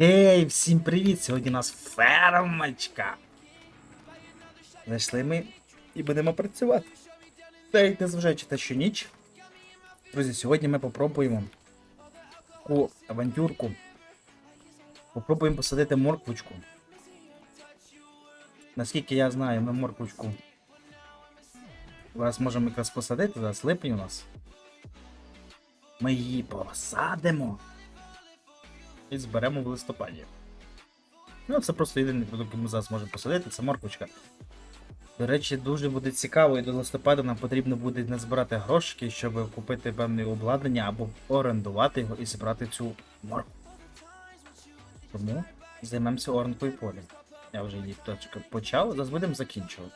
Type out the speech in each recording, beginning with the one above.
Ей, всім привіт! Сьогодні у нас фермочка. Зайшли ми і будемо працювати. Та й незважаючи те, що ніч. Друзі, сьогодні ми попробуємо таку авантюрку. Попробуємо посадити морквочку. Наскільки я знаю, ми морквочку зараз можемо якраз посадити, зараз липень у нас. Ми її посадимо і зберемо в листопаді. Ну, це просто єдиний продукт, який ми зараз можемо посадити, це морквочка. До речі, дуже буде цікаво, і до листопада нам потрібно буде назбирати грошики, щоб купити певне обладнання або орендувати його і зібрати цю моркву. Тому займемося оренкою поля. Я вже її точка почав, зараз будемо закінчувати.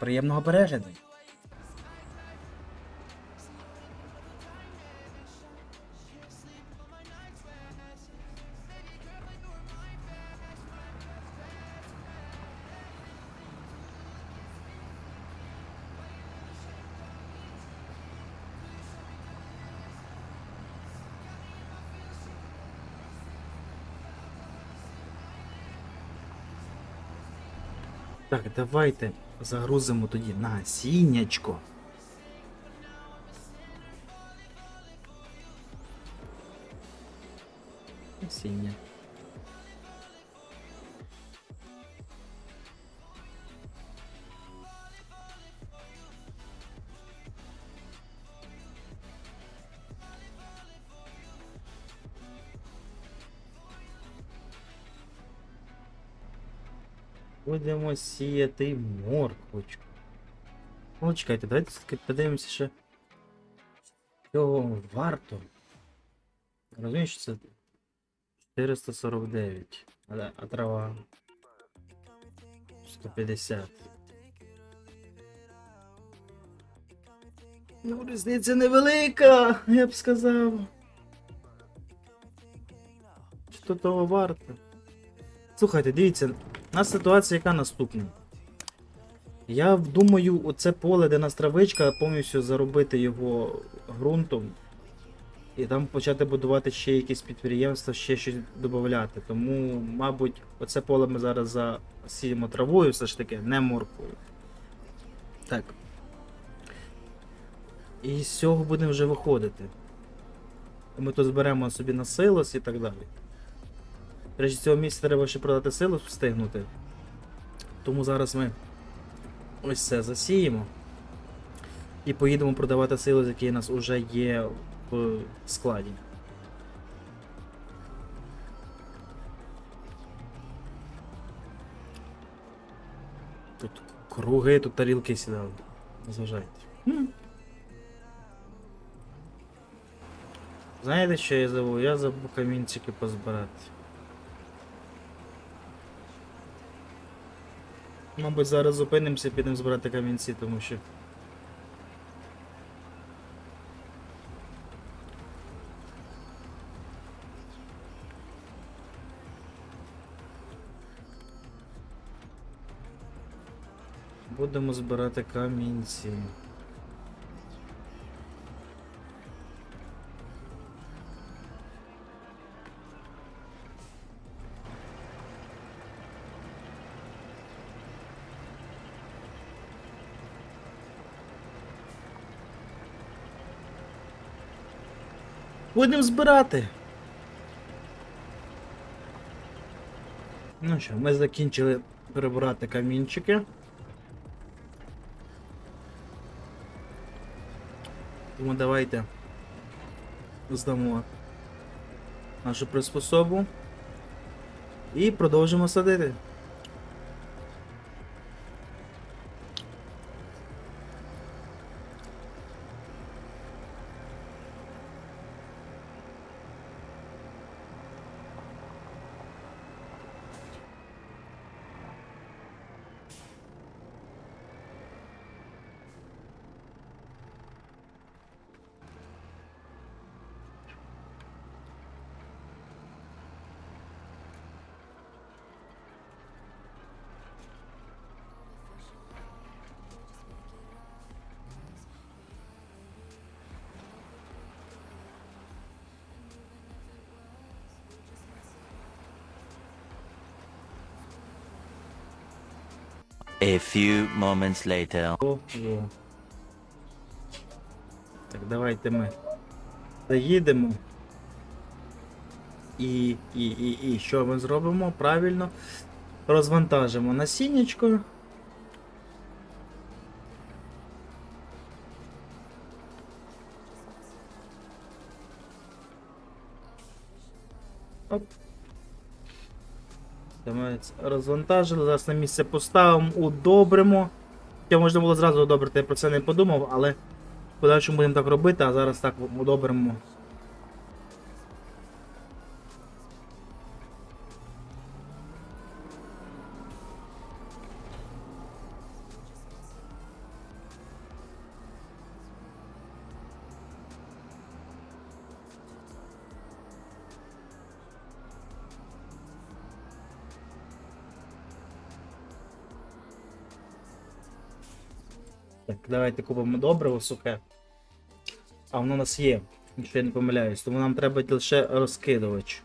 Приємного перегляду! Так, давайте загрузимо тоді насіннячко. Насіння. Будемо сіяти морквочку. Ну, чекайте, давайте все-таки подивимося ще. Цього варто. Розумієш, що це 449. А, а трава 150. Ну, різниця невелика, я б сказав. Що того варто? Слухайте, дивіться, у нас ситуація яка наступна. Я думаю, оце поле, де нас травичка, повністю заробити його ґрунтом. І там почати будувати ще якісь підприємства, ще щось додати. Тому, мабуть, оце поле ми зараз засіємо травою, все ж таки, не морквою. Так. І з цього будемо вже виходити. Ми тут зберемо собі на силос і так далі. Речі, цього місця треба ще продати силу встигнути. Тому зараз ми ось це засіємо. І поїдемо продавати силу, які у нас вже є в складі. Тут круги, тут тарілки сідали. Зважайте. Знаєте, що я забув? Я забув камінчики позбирати. Мабуть, зараз зупинимося, підемо збирати камінці, тому що. Будемо збирати камінці. Будемо збирати. Ну що, ми закінчили перебирати камінчики. Тому давайте здамо нашу приспособу і продовжимо садити. A few moments later. О, о. Так, давайте ми заїдемо. І, і, і, і що ми зробимо? Правильно. Розвантажимо насіннячкою. Оп. Розвантажили, зараз на місце поставимо, удобримо. Хоча можна було зразу удобрити, я про це не подумав, але в подальшому будемо так робити, а зараз так удобримо. Давайте купимо добриво сухе. А воно у нас є, якщо я не помиляюсь, тому нам треба лише розкидувач.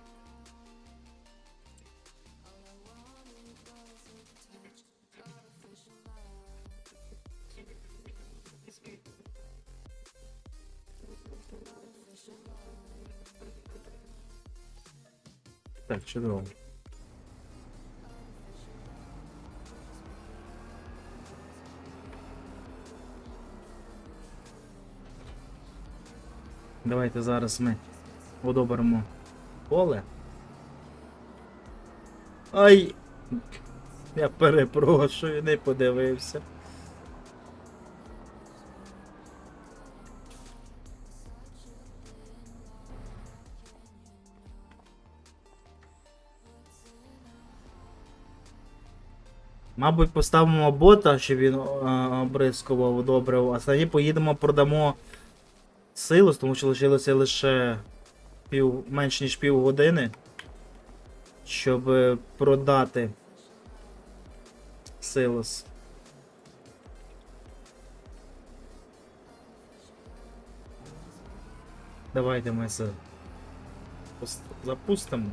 Так, чудово. Давайте зараз ми одобримо поле. Ай! Я перепрошую, не подивився. Мабуть, поставимо бота, щоб він е, обрискував, одобрив, а тоді поїдемо продамо силос, тому що лишилося лише пів, менш ніж пів години, щоб е, продати силос. Давайте ми це запустимо.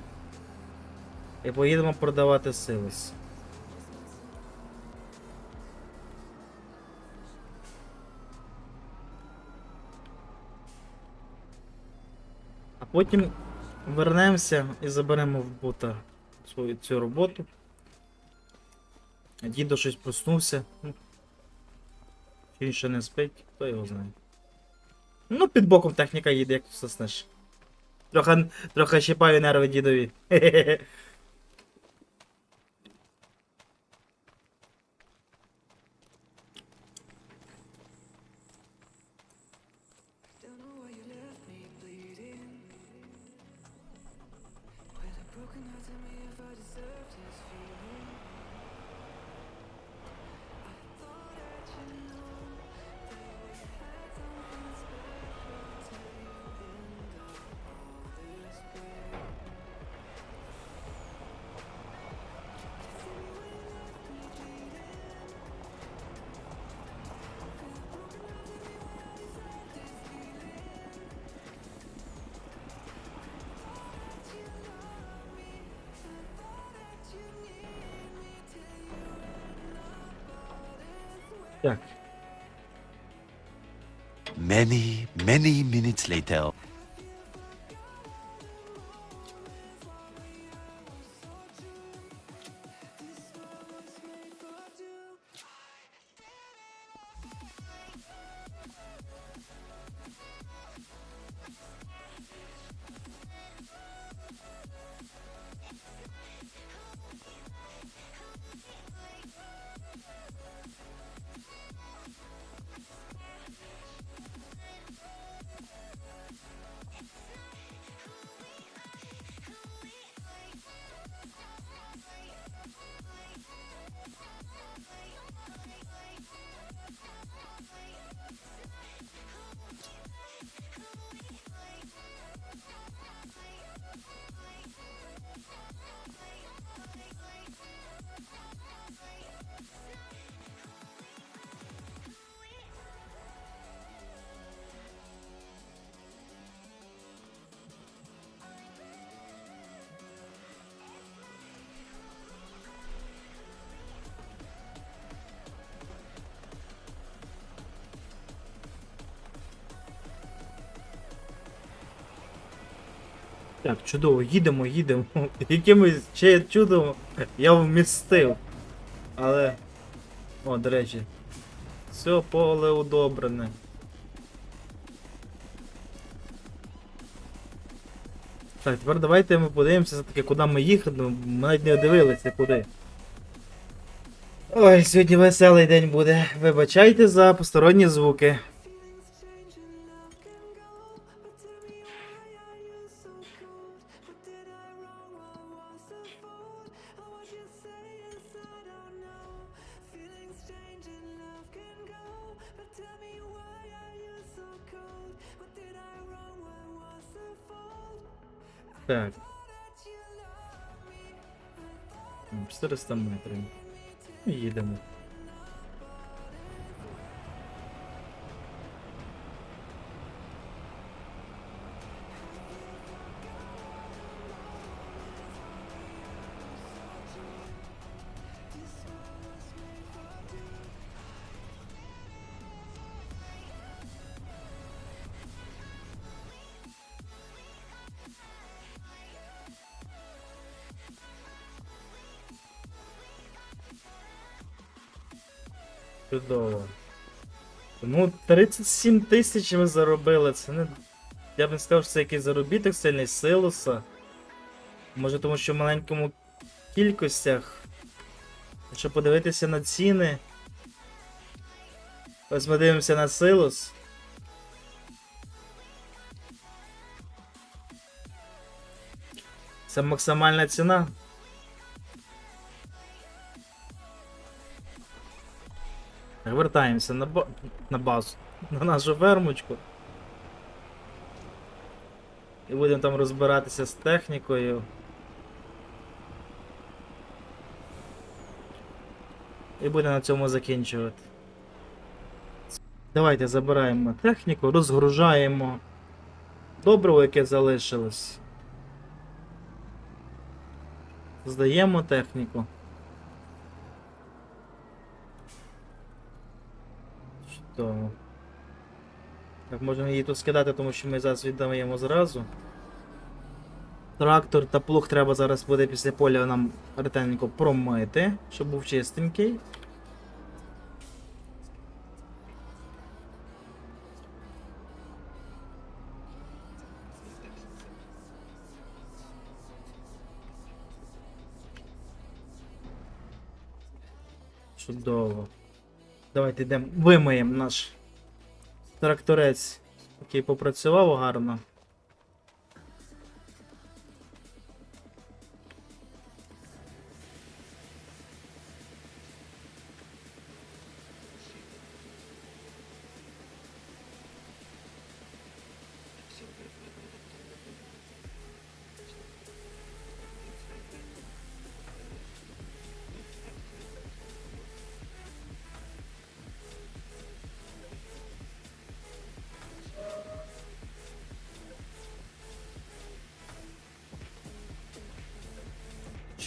І поїдемо продавати силос. Потім вернемося і заберемо в бота свою цю роботу. Дідо щось проснувся. Ну, Чи він ще не спить, хто його знає. Ну, під боком техніка їде, як ти заснеш. Трохи, трохи щипаю нерви дідові. Хе-хе-хе. Many, many minutes later. Так, чудово, їдемо, їдемо. Якимось ще чудом я вмістив. Але. О, до речі. Все поле удобрене. Так, тепер давайте ми подивимося все-таки, куди ми їхали. Ми навіть не дивилися куди. Ой, сьогодні веселий день буде. Вибачайте за посторонні звуки. Так. М, 400 метрів. І їдемо. Чудово. Ну, 37 тисяч ви заробили. Це не. Я б не сказав, що це якийсь заробіток сильний силуса. Може тому що в маленькому кількостях. Якщо подивитися на ціни. Ось ми дивимося на силус. Це максимальна ціна. Вертаємося на, ба... на базу, на нашу фермочку. І будемо там розбиратися з технікою. І будемо на цьому закінчувати. Давайте забираємо техніку, розгружаємо добриво, яке залишилось. Здаємо техніку. Чудово. Так, можемо її тут скидати, тому що ми зараз віддаємо зразу. Трактор та плуг треба зараз буде після поля нам ретельненько промити, щоб був чистенький. Чудово. Давайте йдемо, вимиємо наш тракторець, який попрацював гарно.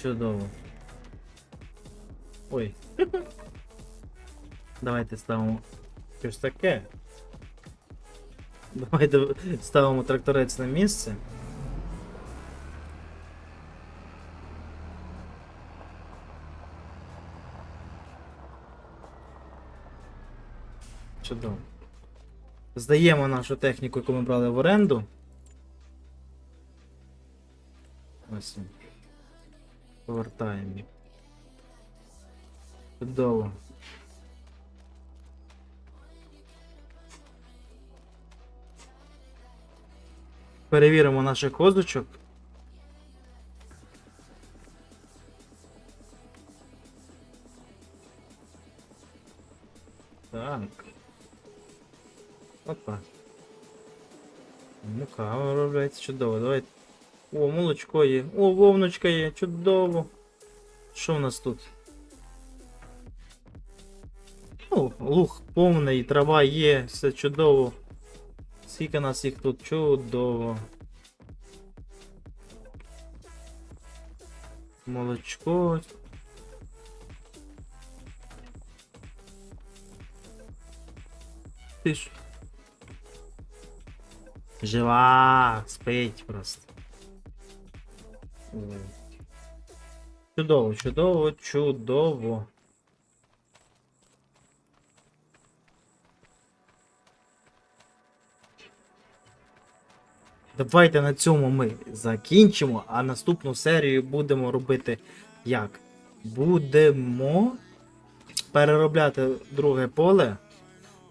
Чудово. Ой. Давайте ставимо щось таке. Давайте ставимо тракторець на місце. Чудово. Здаємо нашу техніку, яку ми брали в оренду. Ось. він. Повертаємо. їх. Чудово. Перевіримо наших козочок. Так. Опа. Ну кава робляється чудово. Давайте. О, молочко є. О, вовночка є, чудово. Що в нас тут? Ну, луг повний, трава є, все чудово. Скільки нас їх тут чудово. Молочко. Ти ж. Жива, спить просто. Чудово, чудово, чудово. Давайте на цьому ми закінчимо, а наступну серію будемо робити як? Будемо переробляти друге поле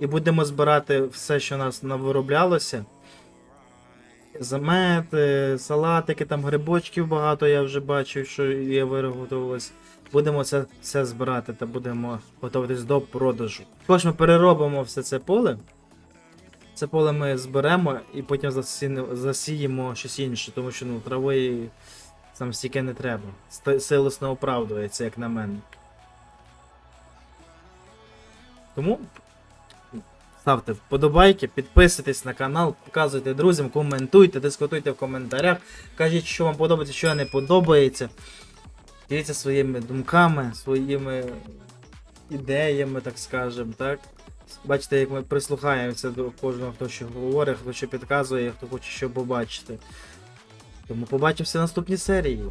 і будемо збирати все, що у нас навироблялося. Замети, салатики, там грибочків багато я вже бачив, що є виготовилось. Будемо це все збирати та будемо готуватись до продажу. Також ми переробимо все це поле. Це поле ми зберемо і потім засіємо щось інше, тому що ну, трави там стільки не треба. Ст- Силос не оправдується, як на мене. Тому ставте вподобайки, підписуйтесь на канал, показуйте друзям, коментуйте, дискутуйте в коментарях. Кажіть, що вам подобається, що не подобається. Діліться своїми думками, своїми ідеями, так скажемо, так? Бачите, як ми прислухаємося до кожного, хто що говорить, хто що підказує, хто хоче що побачити. Тому побачимося в наступній серії.